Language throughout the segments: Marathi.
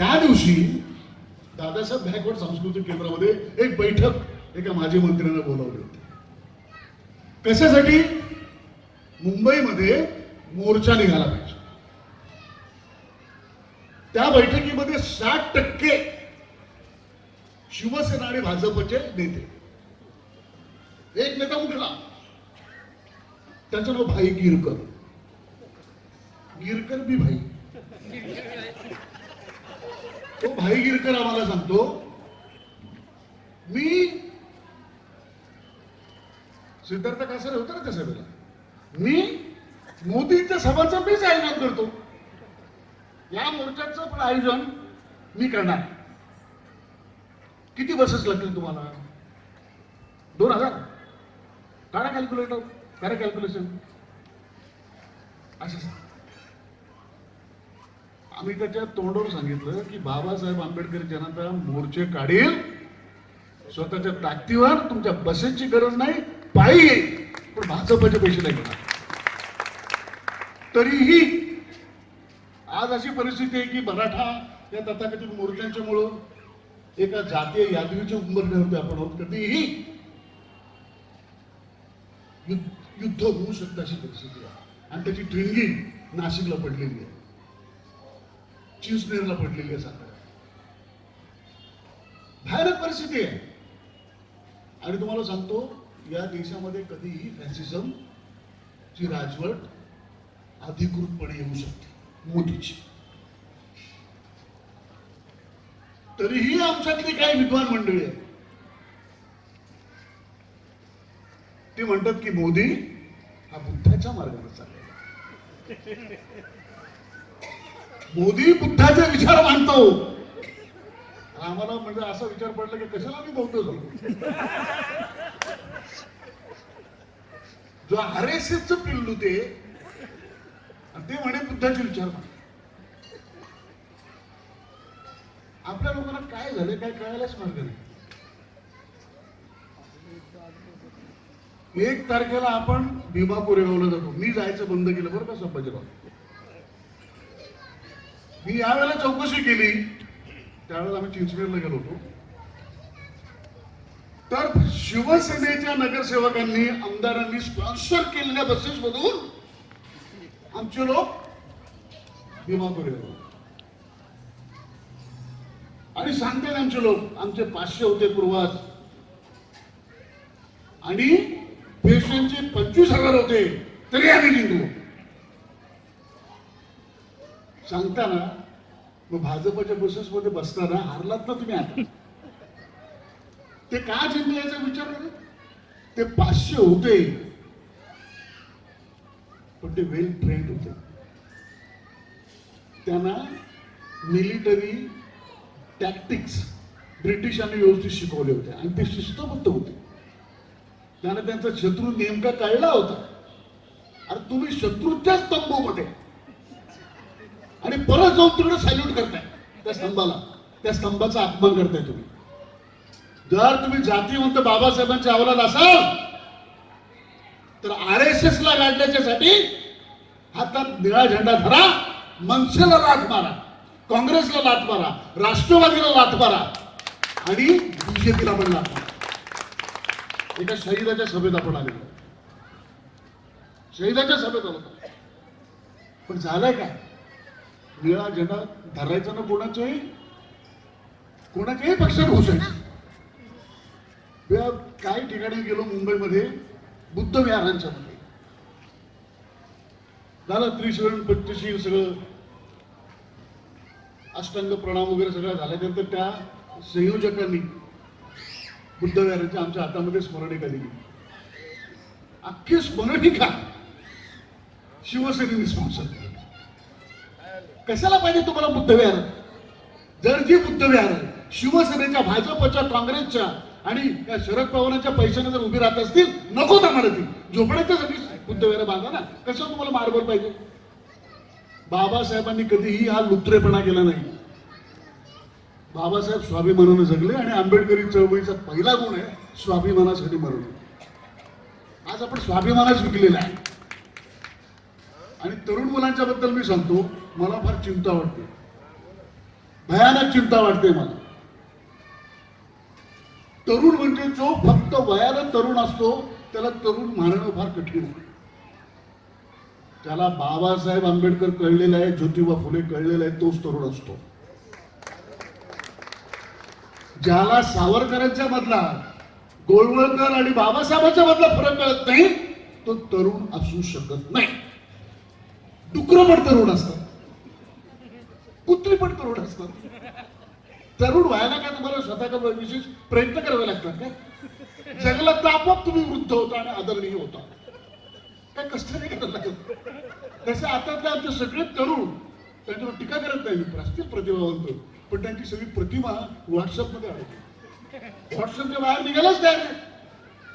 त्या दिवशी दादासाहेब गायकवाड सांस्कृतिक केंद्रामध्ये एक बैठक एका माजी मंत्र्यांना बोलावली होती. कशासाठी? मुंबईमध्ये मोर्चा निघाला पाहिजे. त्या बैठकीमध्ये साठ टक्के शिवसेना आणि भाजपचे नेते. एक नेता उठला त्याचं नाव भाई गिरकर. गिरकर बी भाई. तो भाई गिरकर आम्हाला सांगतो मी सिद्धार्थ कासारे होता ना त्या सभेला. मी मोदींच्या सभाचं मीच आयोजन करतो. या मोर्चाचं पण आयोजन मी करणार. किती बसेस लागतील तुम्हाला? दोन हजार. काढा कॅल्क्युलेटर करा कॅल्क्युलेशन असं सांग. आम्ही त्याच्या तोंडावर सांगितलं की बाबासाहेब आंबेडकर जनता मोर्चे काढील स्वतःच्या ताकदीवर तुमच्या बसेसची गरज नाही पायी येईल पण भाजपचे पैसे नाही घेणार तरीही आज अशी परिस्थिती आहे की मराठा या तथाकथित मोर्चांच्यामुळं एका जातीय यादवीच्या होते आपण आहोत. कधीही युद्ध युद्ध होऊ शकतं अशी परिस्थिती आहे. आणि त्याची ठिणगी नाशिकला पडलेली आहे. चिंचनेरला पडलेली आहे साखर भयानक परिस्थिती आहे. आणि तुम्हाला सांगतो या देशामध्ये कधीही फॅसिझम ची राजवट अधिकृतपणे येऊ शकते. मोदीची. तरीही आमच्यातली काही विद्वान मंडळी आहे ते म्हणतात की मोदी हा बुद्धाच्या मार्गाने चाललेला मोदी बुद्धाचे विचार मानतो आम्हाला म्हणजे असा विचार पडला की कशाला मी बौद्ध झालो? जो आर एस एस च पिल्लू ते ते म्हणे बुद्धाचे विचार मांड. आपल्या लोकांना काय झालं काय कळायलाच मार्ग नाही. एक तारखेला आपण भीमा कोरेगावला जातो. मी जायचं बंद केलं बरं का संभाजीराव मी यावेळेला चौकशी केली. त्यावेळेला आम्ही चिंचनेरला गेलो होतो. तर शिवसेनेच्या नगरसेवकांनी आमदारांनी स्पॉन्सर केलेल्या बसेस मधून आमचे लोक भीमा कोरेगाव आणि सांगतात आमचे लोक आमचे पाचशे होते पूर्वाज. आणि पेशंटचे पंचवीस हजार होते तरी आम्ही जिंकलो. सांगताना मग भाजपच्या बसेसमध्ये बसताना हारलात ना तुम्ही आता. ते का जिंकल्याचा विचार करा? ते पाचशे होते. पण ते वेल ट्रेंड होते. त्यांना मिलिटरी टॅक्टिक्स ब्रिटिशांनी व्यवस्थित शिकवले होते. आणि ते शिस्तबद्ध होते. त्यांना त्यांचा शत्रू नेमका कळला होता. अरे तुम्ही शत्रूच्याच तंबूमध्ये आणि परत जाऊन तिकडे सॅल्यूट करताय. त्या स्तंभाला. त्या स्तंभाचा अपमान करताय तुम्ही. जर तुम्ही जातीवंत बाबासाहेबांच्या अवलाद असाल तर आर एस एस ला गाडण्याच्यासाठी हातात निळा झेंडा धरा मनसेला लाथ मारा काँग्रेसला लाथ मारा राष्ट्रवादीला लाथ मारा आणि बीजेपीला पण लाथ मारा. एका शहीदाच्या सभेत आपण आलेलो शहीदाच्या सभेत आलो पण झालंय काय? निळा झेंडा धरायचा ना कोणाच्याही कोणाच्याही पक्षात घुसायचं काही ठिकाणी गेलो मुंबईमध्ये बुद्ध विहारांच्या मध्ये. झालं त्रिशरण पत्तीशी सगळं. अष्टांग प्रणाम वगैरे सगळं झाल्यानंतर त्या संयोजकांनी बुद्ध विहाराच्या आमच्या हातामध्ये स्मरणिका दिली. अख्खी स्मरणिका शिवसेनेने स्पॉन्सर केली. कशाला पाहिजे तुम्हाला बुद्ध विहार जर जी बुद्धविहार शिवसेनेच्या भाजपच्या काँग्रेसच्या आणि या शरद पवारांच्या पैशाने जर उभी राहत असतील नको आम्हाला ती. झोपण्याच्यासाठी सगळी बुद्धविहार बांधा ना. कसं तुम्हाला मार्बल पाहिजे? बाबासाहेबांनी कधीही हा लुत्रेपणा केला नाही. बाबासाहेब स्वाभिमानानं जगले आणि आंबेडकरी चळवळीचा पहिला गुण आहे स्वाभिमानासाठी मरण. आज आपण स्वाभिमानच विकलेला आहे. आणि तरुण मुलांच्या बद्दल मी सांगतो मला फार चिंता वाटते. भयानक चिंता वाटते मला. तरुण म्हणजे जो फक्त वयाला तरुण असतो त्याला तरुण मारणं फार कठीण आहे. त्याला बाबासाहेब आंबेडकर कळलेला आहे ज्योतिबा फुले कळलेला आहे तोच तरुण असतो. ज्याला सावरकरांच्या मधला गोळवळकर आणि बाबासाहेबांच्या मधला फरक कळत नाही तो तरुण असू शकत नाही. डुकरं पण तरुण असतात. कुत्री पण तरुण असतात. तरुण व्हायला काय तुम्हाला स्वतः विशेष प्रयत्न करावे लागतात काय जगला तर आपोआप तुम्ही वृद्ध होता आणि आदरणीय होता. काय कष्ट नाही करायला लागत. तसे आता ते आमचे सगळे तरुण त्यांच्यावर टीका करत नाही असतील प्रतिभावंत पण त्यांची सगळी प्रतिमा व्हॉट्सअपमध्ये आहे. व्हॉट्सअपच्या बाहेर निघालाच तयार नाही.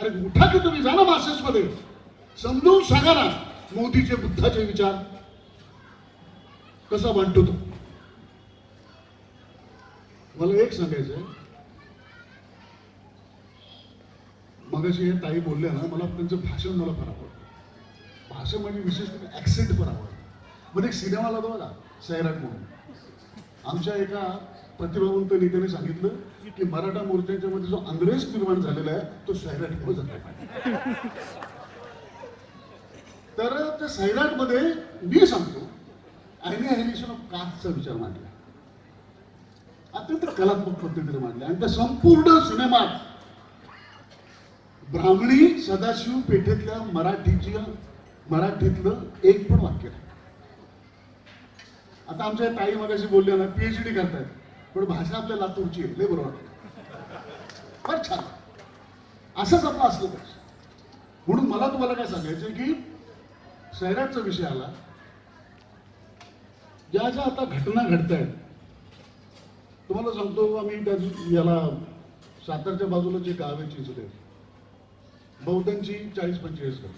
अरे उठा की तुम्ही जा ना मासेस मध्ये समजून सांगा ना मोदीचे बुद्धाचे विचार. कसा मांडतो तो? मला एक सांगायचं आहे मगाशी हे ताई बोलल्या ना मला त्यांचं भाषण मला फार आवडतं. भाषण म्हणजे विशेष ऍक्सेंट पण आवडतं. मध्ये एक सिनेमा आला तो बघा सैराट म्हणून. आमच्या एका प्रतिभावंत नेत्याने सांगितलं की मराठा मोर्चाच्या मध्ये जो अंग्रेज निर्माण झालेला आहे तो सैराट झाला तर त्या सैराटमध्ये मी सांगतो अॅनिहायलेशन ऑफ कास्टचा विचार मांडला. अत्यंत कलात्मक पद्धतीने मांडले. आणि त्या संपूर्ण सिनेमात ब्राह्मणी सदाशिव पेठेतल्या मराठीच्या मराठीतलं एक पण वाक्य नाही. आता आमच्या ताई मगाशी बोलल्या ना पीएचडी करतायत पण भाषा आपल्या लातूरची आहे लय बरोबर फार छान. असंच आपलं असलं पाहिजे. म्हणून मला तुम्हाला काय सांगायचं की सैराटचा विषय आला ज्या ज्या आता घटना घडत आहेत तुम्हाला सांगतो आम्ही त्या याला सातारच्या बाजूला जे गाव आहे चिंचले बौद्धांची चाळीस पंचेचाळीस घर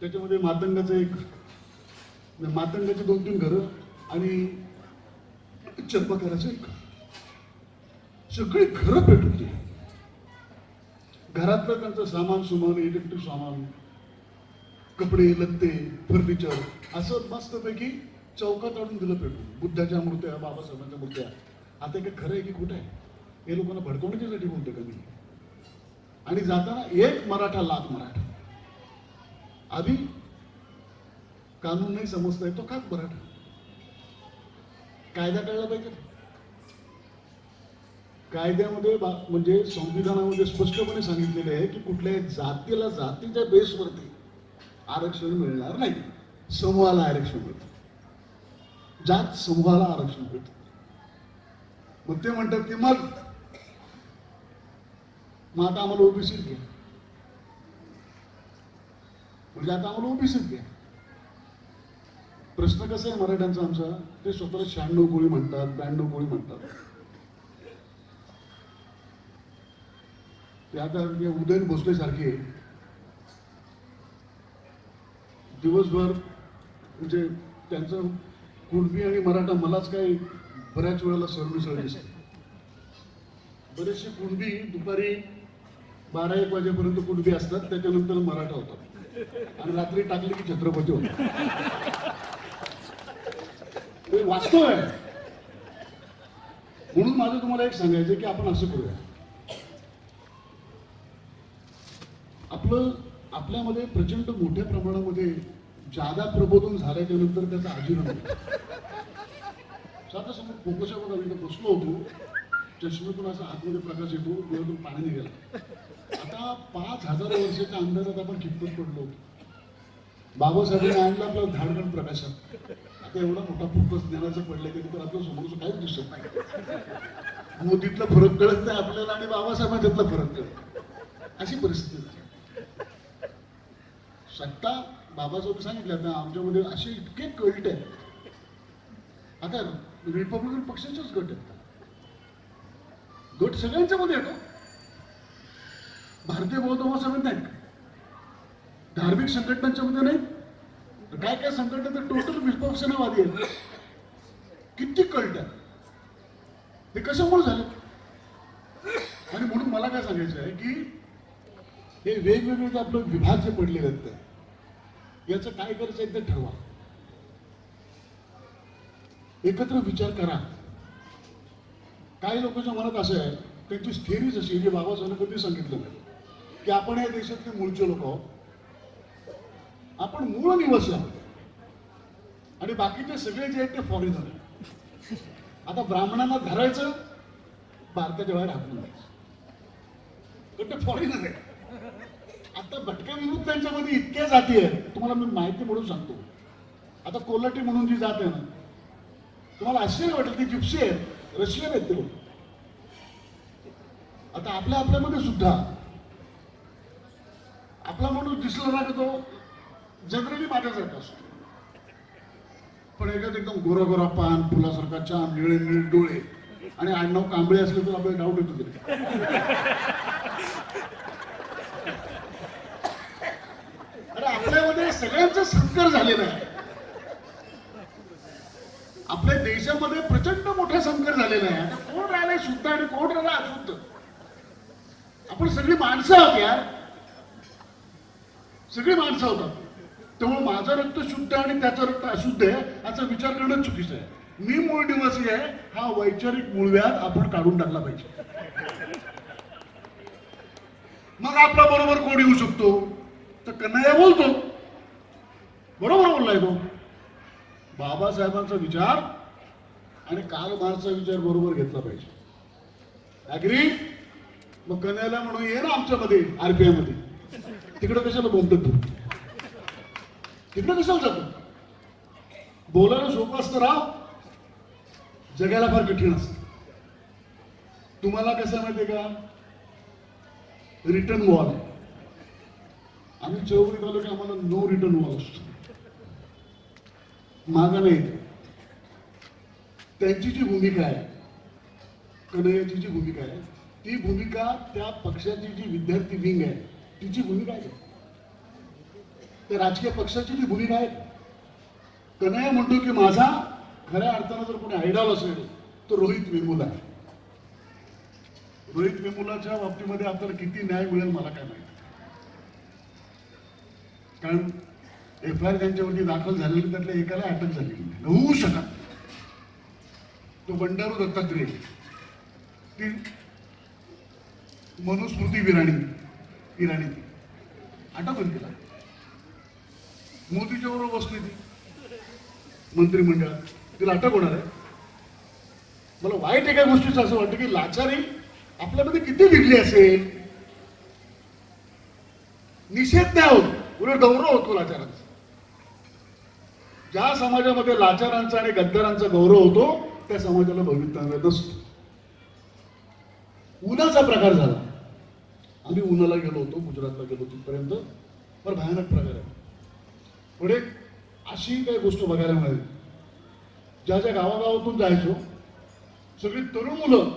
त्याच्यामध्ये मातंगाचं एक म्हणजे मातंगाची दोन तीन घरं आणि चर्पकाराचं एक घर. सगळी घरं पेटून घरातलं त्यांचं सामान सुमान इलेक्ट्रिक सामान कपडे लत्ते फर्निचर असं मस्तपैकी चौकात आणून दिलं पेटून. बुद्धाच्या मूर्त्या बाबासाहेबांच्या मूर्त्या. आता एक खरं आहे की कुठं आहे? हे लोकांना भडकवण्याच्यासाठी बोलतो का मी? आणि जाताना एक मराठा लाख मराठा. आधी कानून नाही समजता येतो का मराठा. कायदा कळला पाहिजे. कायद्यामध्ये बा- म्हणजे संविधानामध्ये स्पष्टपणे सांगितलेले आहे की कुठल्याही जातीला जातीच्या बेसवरती आरक्षण मिळणार नाही. समूहाला आरक्षण मिळतं. जात समूहाला आरक्षण मिळतं मग ते म्हणतात की मग मग आता आम्हाला ओबीसीत घ्या. म्हणजे आता आम्हाला ओबीसीत घ्या. प्रश्न कसा आहे मराठ्यांचा आमचा? ते स्वतःला शहाण्णव कोळी म्हणतात ब्याण्णव कोळी म्हणतात. ते आता उदयन भोसले सारखे दिवसभर म्हणजे त्यांचं कुणबी आणि मराठा मलाच काही बऱ्याच वेळेला सरमिसळ दिसते. बरेचसे कुणबी दुपारी बारा एक वाजेपर्यंत कुणबी असतात त्याच्यानंतर मराठा होतात. आणि रात्री टाकले की छत्रपती होतात. ते वास्तव आहे. म्हणून माझं तुम्हाला एक सांगायचं की आपण असं करूया. आपलं आपल्यामध्ये प्रचंड मोठ्या प्रमाणामध्ये जादा प्रबोधन झाल्याच्यानंतर त्याचा आजीवन होतो. साधा समोर फोकसच्या बघा मी बसलो होतो. चष्मेतून असा आतमध्ये प्रकाश येतो डोळ्यातून पाणी निघाला. आता पाच हजार वर्षाच्या अंदाजात आपण कितपत पडलो होतो. बाबासाहेबांनी आणला आपलं धाडगण प्रकाशात. आता एवढा मोठा फोकस ज्ञानाचं पडलं की तर आपलं समोरचं काहीच दिसत नाही. मोदीतला फरक कळत नाही आपल्याला आणि बाबासाहेबांच्यातला फरक कळत अशी परिस्थिती झाली. सत्ता बाबासाहेब सांगितलं आता आमच्यामध्ये असे इतके कल्ट आहेत. आता रिपब्लिकन पक्षाचेच गट आहेत. गट सगळ्यांच्या मध्ये येतो हो. भारतीय बौद्ध महासभेत नाहीत. का? धार्मिक संघटनांच्या मध्ये नाही काय काय संघटना तर टोटल विपक्षनावादी आहेत. किती कल्ट आहे ते कशामुळे झालं आणि म्हणून मला काय सांगायचं आहे की हे वेगवेगळे जे आपले विभाग जे पडलेले आहेत याचं काय करायचं एकदा ठरवा. एकत्र विचार करा. काही लोकांच्या मनात असं आहे त्यांची थेरीच अशी आहे, जी बाबासाहेबांनी कधी सांगितलं नाही की आपण या देशातले मूळचे लोक आहोत. आपण मूळ निवासी आहोत. आणि बाकीचे सगळे जे आहेत ते फॉरेनर आहेत. आता ब्राह्मणांना धरायचं भारताच्या बाहेर हाकून द्यायचं. तर ते फॉरेनर आहे आता भटके विमुक्त त्यांच्यामध्ये इतक्या जाती आहेत तुम्हाला मी माहिती म्हणून सांगतो. आता कोल्हाटी म्हणून जी जात आहे ना तुम्हाला आश्चर्य वाटेल ती जिप्सी आहेत रशियन आहेत ते लोक. आता आपल्या आपल्यामध्ये सुद्धा आपला माणूस दिसला ना की तो जनरली माझ्यासारखा असतो. पण एखाद एकदम गोरा गोरा पान फुलासारखा छान निळे निळे डोळे आणि आडनाव कांबळे असले तर आपल्याला डाऊट येतो तरी अरे आपल्यामध्ये सगळ्यांचा संकर झालेला आहे. आपल्या देशामध्ये प्रचंड मोठा संकर झालेला आहे. आता कोण राहिलाय शुद्ध आणि कोण राहिला अशुद्ध? आपण सगळी माणसं आहोत यार. सगळी माणसं होतात त्यामुळे माझं रक्त शुद्ध आणि त्याचं रक्त अशुद्ध आहे याचा विचार करणं चुकीचं आहे. मी मूळ निवासी आहे हा वैचारिक मूळव्याध आपण काढून टाकला पाहिजे. मग आपल्या बरोबर कोण येऊ शकतो? तर कन्हैया बोलतो. बरोबर बोललाय तो. बाबासाहेबांचा विचार आणि काल मार्चचा विचार बरोबर घेतला पाहिजे. अग्री मग कन्याला म्हणून ये ना आमच्यामध्ये आरपीआयमध्ये तिकडे कशाला बोलतो तू? तिकडे कशाला जातो? बोलायला सोपं असतं राव. जगायला फार कठीण असतं. तुम्हाला कसं माहितीये का? रिटर्न वॉल आम्ही चौकडीत आलो की आम्हाला नो रिटर्न वॉल असतो. मागं नाही त्यांची जी भूमिका आहे कन्हैयाची जी भूमिका आहे ती भूमिका त्या पक्षाची जी विद्यार्थी विंग आहे तिची भूमिका आहे. त्या राजकीय पक्षाची जी भूमिका आहे कन्हैया म्हणतो की माझा खऱ्या अर्थानं जर कोणी आयडॉल असेल तर रोहित वेमुला आहे. रोहित वेमुलाच्या बाबतीमध्ये आपल्याला किती न्याय मिळेल मला काय माहिती. कारण एफ आय आर त्यांच्यावरती दाखल झालेली त्यातल्या एकाला अटक झालेली नाही होऊ शकत तो बंडारू दत्तात्रय. ती मनुस्मृती विराणी. इराणी. अटक होईल तिला मोदीच्या बरोबर बसली ती. मंत्रिमंडळात. तिला अटक होणार आहे. मला वाईट एका गोष्टीचं असं वाटतं की लाचारी आपल्यामध्ये किती विकली असेल? निषेध नाही होत. उलट गौरव होतो लाचारांचा. ज्या समाजामध्ये लाचारांचा आणि गद्दारांचा गौरव होतो त्या समाजाला भवितव्य नसतो. उन्हाचा प्रकार झाला. आम्ही उन्हाला गेलो होतो गुजरातला गेलो तिथपर्यंत. पण भयानक प्रकार आहे. पुढे अशी काही गोष्ट बघायला मिळेल. ज्या ज्या गावागावातून जायचो सगळी तरुण मुलं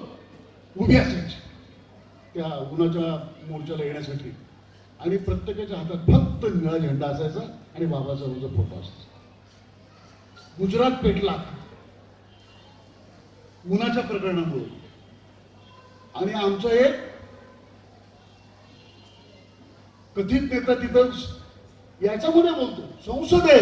उभी असायची. त्या उन्हाच्या मोर्चाला येण्यासाठी. आणि प्रत्येकाच्या हातात फक्त निळा झेंडा असायचा आणि बाबासाहेबांचा फोटो असायचा. गुजरात पेटला. उन्हाच्या प्रकरणामुळे. आणि आमचं एक कथित नेता तिथं याच्यामध्ये बोलतो. संसद आहे